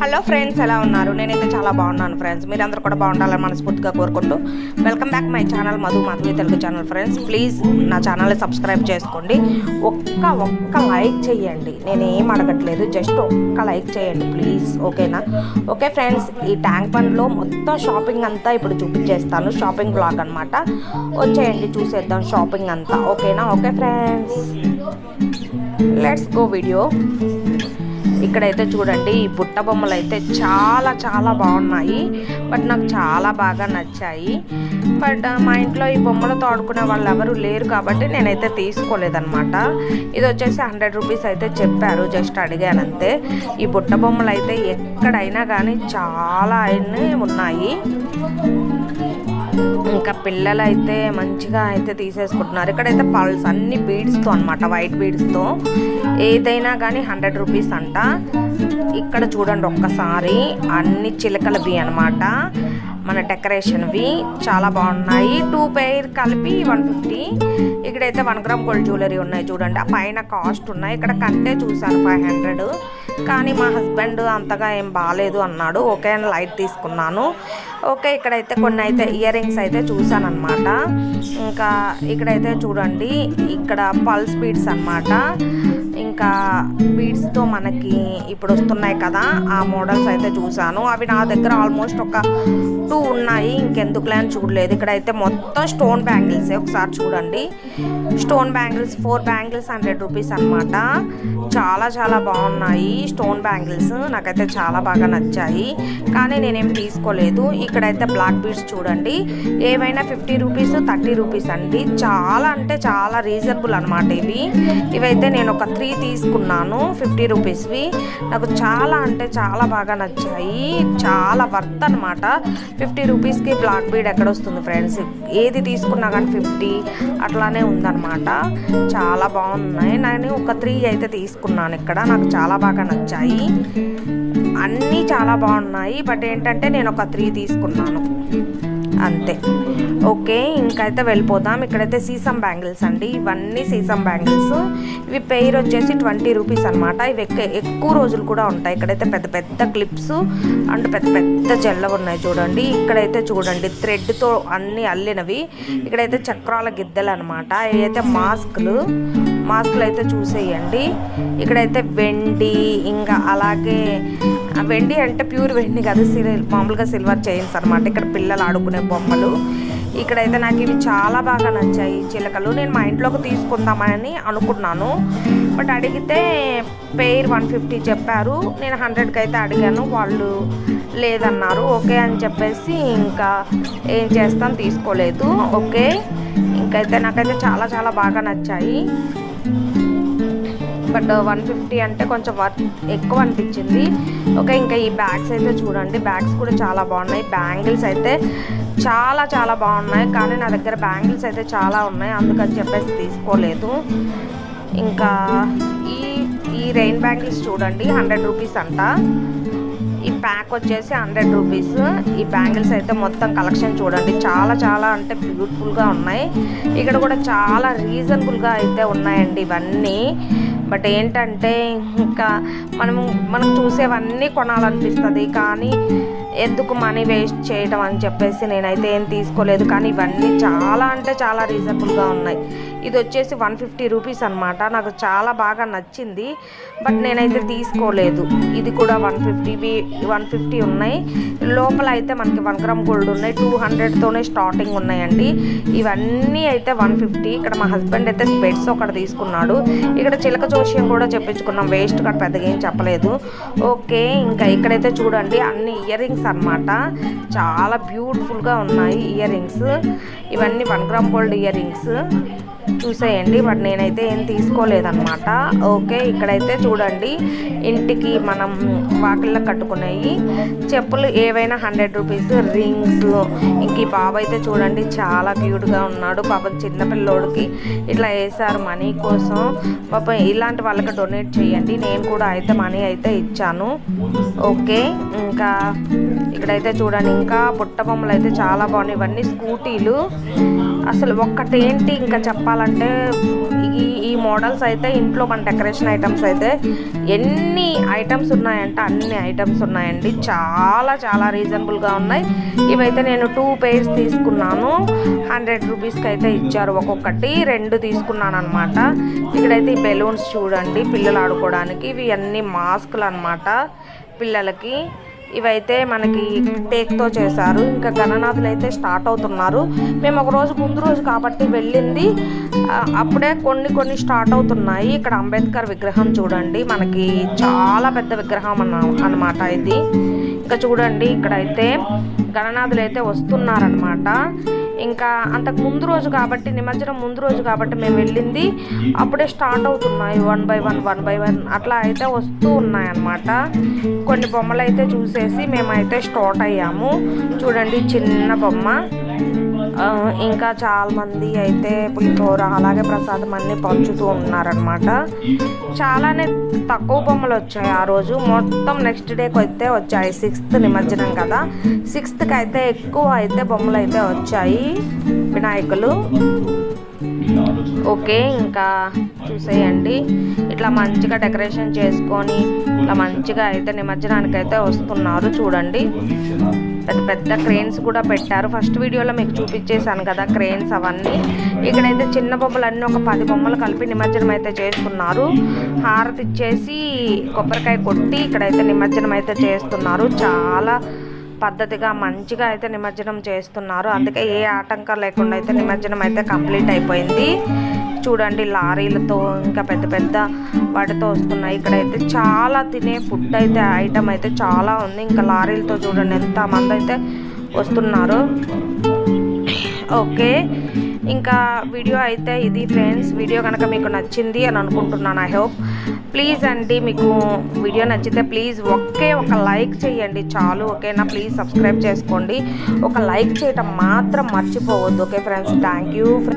Hello friends ఎలా ఉన్నారు? నేనైతే చాలా బాగున్నాను ఫ్రెండ్స్ మీరందరూ కూడా బాగుండాలని మనస్ఫూర్తిగా కోరుకుంటూ welcome back my channel Madhu Madhavi Telugu channel friends please నా ఛానల్ని సబ్స్క్రైబ్ చేసుకోండి. ఒక్క ఒక్క లైక్ చేయండి. నేను ఏం అడగట్లేదు జస్ట్ ఒక్క లైక్ చేయండి ప్లీజ్ ఓకేనా ఓకే ఫ్రెండ్స్ ఈ ట్యాంక్ బండ్లో మొత్తం షాపింగ్ అంతా ఇప్పుడు చూపించేస్తాను. షాపింగ్ బ్లాగ్ అనమాట వచ్చేయండి చూసేద్దాం షాపింగ్ అంతా. ఓకేనా okay friends let's go video ఇక్కడైతే చూడండి ఈ బుట్ట బొమ్మలు అయితే చాలా చాలా బాగున్నాయి. బట్ నాకు చాలా బాగా నచ్చాయి. బట్ మా ఇంట్లో ఈ బొమ్మలతో ఆడుకునే వాళ్ళు ఎవరు లేరు కాబట్టి నేనైతే తీసుకోలేదన్నమాట. ఇది వచ్చేసి హండ్రెడ్ రూపీస్ అయితే చెప్పారు జస్ట్ అడిగానంతే. ఈ బుట్ట బొమ్మలు అయితే ఎక్కడైనా కానీ చాలా అయినా ఉన్నాయి. ఇంకా పిల్లలు అయితే మంచిగా అయితే తీసేసుకుంటున్నారు. ఇక్కడైతే పల్స్ అన్ని బీడ్స్తో అనమాట వైట్ బీడ్స్తో. ఏదైనా కానీ హండ్రెడ్ రూపీస్ అంట. ఇక్కడ చూడండి ఒక్కసారి అన్ని చిలకలవి అనమాట మన డెకరేషన్వి. చాలా బాగున్నాయి. టూ పెయిర్ కలిపి వన్ ఫిఫ్టీ. ఇక్కడైతే వన్ గ్రామ్ గోల్డ్ జ్యువెలరీ ఉన్నాయి చూడండి. ఆ పైన కాస్ట్ ఉన్నాయి. ఇక్కడ కంటే చూశాను ఫైవ్ హండ్రెడ్. కానీ మా హస్బెండ్ అంతగా ఏం బాగాలేదు అన్నాడు. ఓకే అని లైట్ తీసుకున్నాను. ఓకే ఇక్కడైతే కొన్ని అయితే ఇయర్ రింగ్స్ అయితే చూశానమాట ఇంకా ఇక్కడైతే చూడండి. ఇక్కడ పల్స్ బీడ్స్ అనమాట ఇంకా బీడ్స్తో మనకి ఇప్పుడు వస్తున్నాయి కదా ఆ మోడల్స్ అయితే చూసాను అవి నా దగ్గర ఆల్మోస్ట్ ఒక టూ ఉన్నాయి. ఇంకెందుకులే అని చూడలేదు. ఇక్కడైతే మొత్తం స్టోన్ బ్యాంగిల్సే ఒకసారి చూడండి. Stone bangles four bangles hundred rupees అనమాట చాలా చాలా బాగున్నాయి స్టోన్ బ్యాంగిల్స్. నాకైతే చాలా బాగా నచ్చాయి. కానీ నేనేం తీసుకోలేదు. ఇక్కడైతే బ్లాక్ బీడ్స్ చూడండి. ఏవైనా ఫిఫ్టీ రూపీస్ థర్టీ రూపీస్ అండి. చాలా అంటే చాలా రీజనబుల్ అనమాట ఇవి. ఇవైతే నేను ఒక త్రీ తీసుకున్నాను ఫిఫ్టీ రూపీస్వి నాకు చాలా అంటే చాలా బాగా నచ్చాయి. చాలా వర్త్ అనమాట ఫిఫ్టీ రూపీస్కి బ్లాక్ బీడ్ ఎక్కడ వస్తుంది ఫ్రెండ్స్ ఏది తీసుకున్నా కానీ ఫిఫ్టీ అట్లానే ఉందన్నమాట. చాలా బాగున్నాయి. నేను ఒక త్రీ అయితే తీసుకున్నాను ఇక్కడ. నాకు చాలా బాగా నచ్చాయి. అన్నీ చాలా బాగున్నాయి. బట్ ఏంటంటే నేను ఒక త్రీ తీసుకున్నాను. అంతే. ఓకే ఇంకైతే వెళ్ళిపోదాం. ఇక్కడైతే సీసం బ్యాంగిల్స్ అండి. ఇవన్నీ సీసం బ్యాంగిల్స్. ఇవి పెయిర్ వచ్చేసి ట్వంటీ రూపీస్ అనమాట ఇవి ఎక్కువ రోజులు కూడా ఉంటాయి. ఇక్కడైతే పెద్ద పెద్ద క్లిప్స్ అండ్ పెద్ద పెద్ద జల్లవి ఉన్నాయి చూడండి. ఇక్కడైతే చూడండి థ్రెడ్తో అన్నీ అల్లినవి. ఇక్కడైతే చక్రాల గిద్దెలు అనమాట ఇవైతే మాస్క్లు. మాస్కులు అయితే చూసేయండి. ఇక్కడైతే వెండి ఇంకా అలాగే వెండి అంటే ప్యూర్ వెండి కాదు సిల్ మామూలుగా సిల్వర్ చైన్స్ అనమాట ఇక్కడ పిల్లలు ఆడుకునే బొమ్మలు. ఇక్కడైతే నాకు ఇవి చాలా బాగా నచ్చాయి చిలకలు. నేను మా ఇంట్లోకి తీసుకుందామని అనుకున్నాను. బట్ అడిగితే పెయిర్ వన్ ఫిఫ్టీ చెప్పారు. నేను హండ్రెడ్కి అయితే అడిగాను. వాళ్ళు లేదన్నారు. ఓకే అని చెప్పేసి ఇంకా ఏం చేస్తాను తీసుకోలేదు. ఓకే. ఇంకైతే నాకైతే చాలా చాలా బాగా నచ్చాయి. బట్ వన్ ఫిఫ్టీ అంటే కొంచెం వర్త్ ఎక్కువ అనిపించింది ఓకే ఇంకా ఈ బ్యాగ్స్ అయితే చూడండి. బ్యాగ్స్ కూడా చాలా బాగున్నాయి. బ్యాంగిల్స్ అయితే చాలా చాలా బాగున్నాయి. కానీ నా దగ్గర బ్యాంగిల్స్ అయితే చాలా ఉన్నాయి. అందుకని చెప్పేసి తీసుకోలేదు. ఇంకా ఈ ఈ రెయిన్ బ్యాంగిల్స్ చూడండి. హండ్రెడ్ రూపీస్ అంట. ఈ ప్యాక్ వచ్చేసి హండ్రెడ్ రూపీస్. ఈ బ్యాంగిల్స్ అయితే మొత్తం కలెక్షన్ చూడండి. చాలా చాలా అంటే బ్యూటిఫుల్గా ఉన్నాయి. ఇక్కడ కూడా చాలా రీజనబుల్గా అయితే ఉన్నాయండి ఇవన్నీ. బట్ ఏంటంటే ఇంకా మనము మనం చూసేవన్నీ కొనాలనిపిస్తుంది. కానీ ఎందుకు మనీ వేస్ట్ చేయడం అని చెప్పేసి నేనైతే ఏం తీసుకోలేదు. కానీ ఇవన్నీ చాలా అంటే చాలా రీజనబుల్గా ఉన్నాయి. ఇది వచ్చేసి వన్ ఫిఫ్టీ రూపీస్ అనమాట నాకు చాలా బాగా నచ్చింది. బట్ నేనైతే తీసుకోలేదు. ఇది కూడా వన్ ఫిఫ్టీవి వన్ ఫిఫ్టీ ఉన్నాయి. లోపల అయితే మనకి వన్ గ్రామ్ గోల్డ్ ఉన్నాయి. టూ హండ్రెడ్తోనే స్టార్టింగ్ ఉన్నాయండి. ఇవన్నీ అయితే వన్ ఫిఫ్టీ. ఇక్కడ మా హస్బెండ్ అయితే స్పెట్స్ ఒకటి తీసుకున్నాడు. ఇక్కడ చిలక జోష్యం కూడా చెప్పించుకున్నాం. వేస్ట్ కూడా పెద్దగా ఏం చెప్పలేదు. ఓకే ఇంకా ఇక్కడైతే చూడండి. అన్ని ఇయర్ రింగ్స్ అనమాట చాలా బ్యూటిఫుల్గా ఉన్నాయి ఇయర్ రింగ్స్ ఇవన్నీ one gram gold ear rings చూసేయండి బట్ నేనైతే ఏం తీసుకోలేదనమాట ఓకే ఇక్కడైతే చూడండి ఇంటికి మనం వాకిళ్ళ కట్టుకునేవి చెప్పులు ఏవైనా హండ్రెడ్ రూపీస్ రింగ్స్ ఇంక ఈ బాబు అయితే చూడండి చాలా క్యూట్గా ఉన్నాడు. పాపం చిన్నపిల్లోడికి ఇట్లా వేసారు మనీ కోసం. పాపం ఇలాంటి వాళ్ళకి డొనేట్ చేయండి. నేను కూడా అయితే మనీ అయితే ఇచ్చాను. ఓకే ఇంకా ఇక్కడైతే చూడండి ఇంకా పుట్ట బొమ్మలు అయితే చాలా బాగున్నాయి. ఇవన్నీ స్కూటీలు. అసలు ఒక్కటేంటి ఇంకా చెప్పాలంటే ఈ ఈ మోడల్స్ అయితే ఇంట్లో మన డెకరేషన్ ఐటమ్స్ అయితే ఎన్ని ఐటమ్స్ ఉన్నాయంటే అన్ని ఐటమ్స్ ఉన్నాయండి. చాలా చాలా రీజనబుల్గా ఉన్నాయి. ఇవైతే నేను టూ పేర్స్ తీసుకున్నాను. హండ్రెడ్ రూపీస్కి అయితే ఇచ్చారు ఒక్కొక్కటి. రెండు తీసుకున్నాను అనమాట ఇక్కడైతే ఈ బెలూన్స్ చూడండి పిల్లలు ఆడుకోవడానికి. ఇవి అన్ని మాస్కులు అనమాట పిల్లలకి. ఇవైతే మనకి టేక్తో చేశారు. ఇంకా గణనాథులు అయితే స్టార్ట్ అవుతున్నారు. మేము ఒక రోజు ముందు రోజు కాబట్టి వెళ్ళింది. అప్పుడే కొన్ని కొన్ని స్టార్ట్ అవుతున్నాయి. ఇక్కడ అంబేద్కర్ విగ్రహం చూడండి. మనకి చాలా పెద్ద విగ్రహం అన్న అనమాట ఇది. ఇంకా చూడండి. ఇక్కడైతే గణనాథులు అయితే వస్తున్నారనమాట ఇంకా అంతకు ముందు రోజు కాబట్టి నిమజ్జనం ముందు రోజు కాబట్టి మేము వెళ్ళింది. అప్పుడే స్టార్ట్ అవుతున్నాయి. One by one one by one అట్లా అయితే వస్తూ ఉన్నాయన్నమాట. కొన్ని బొమ్మలు అయితే చూసేసి మేమైతే స్టార్ట్ అయ్యాము. చూడండి చిన్న బొమ్మ. ఇంకా చాలా మంది అయితే పులిహోర అలాగే ప్రసాదం అన్ని పంచుతూ ఉన్నారనమాట చాలానే తక్కువ బొమ్మలు వచ్చాయి ఆ రోజు. మొత్తం నెక్స్ట్ డేకి అయితే వచ్చాయి. సిక్స్త్ నిమజ్జనం కదా. సిక్స్త్కి అయితే ఎక్కువ అయితే బొమ్మలు అయితే వచ్చాయి. వినాయకులు. ఓకే ఇంకా చూసేయండి. ఇట్లా మంచిగా డెకరేషన్ చేసుకొని ఇట్లా మంచిగా అయితే నిమజ్జనానికి అయితే వస్తున్నారు చూడండి. పెద్ద పెద్ద క్రేన్స్ కూడా పెట్టారు. ఫస్ట్ వీడియోలో మీకు చూపించేశాను కదా క్రేన్స్ అవన్నీ. ఇక్కడైతే చిన్న బొమ్మలు అన్నీ ఒక పది బొమ్మలు కలిపి నిమజ్జనం అయితే చేసుకున్నారు హారతి ఇచ్చేసి కొబ్బరికాయ కొట్టి ఇక్కడైతే నిమజ్జనం అయితే చేస్తున్నారు. చాలా పద్ధతిగా మంచిగా అయితే నిమజ్జనం చేస్తున్నారు. అందుకే ఏ ఆటంకం లేకుండా అయితే నిమజ్జనం అయితే కంప్లీట్ అయిపోయింది. చూడండి లారీలతో ఇంకా పెద్ద పెద్ద వాటితో వస్తున్నాయి. ఇక్కడైతే చాలా తినే ఫుడ్ అయితే ఐటమ్ అయితే చాలా ఉంది. ఇంకా లారీలతో చూడండి ఎంతమంది అయితే వస్తున్నారు. ఓకే. ఇంకా వీడియో అయితే ఇది ఫ్రెండ్స్. వీడియో కనుక మీకు నచ్చింది అని అనుకుంటున్నాను ఐ హోప్ ప్లీజ్ అండి మీకు వీడియో నచ్చితే ప్లీజ్ ఒకే ఒక లైక్ చేయండి. చాలు ఓకేనా? ప్లీజ్ సబ్స్క్రైబ్ చేసుకోండి. ఒక లైక్ చేయటం మాత్రం మర్చిపోవద్దు ఓకే ఫ్రెండ్స్? Thank you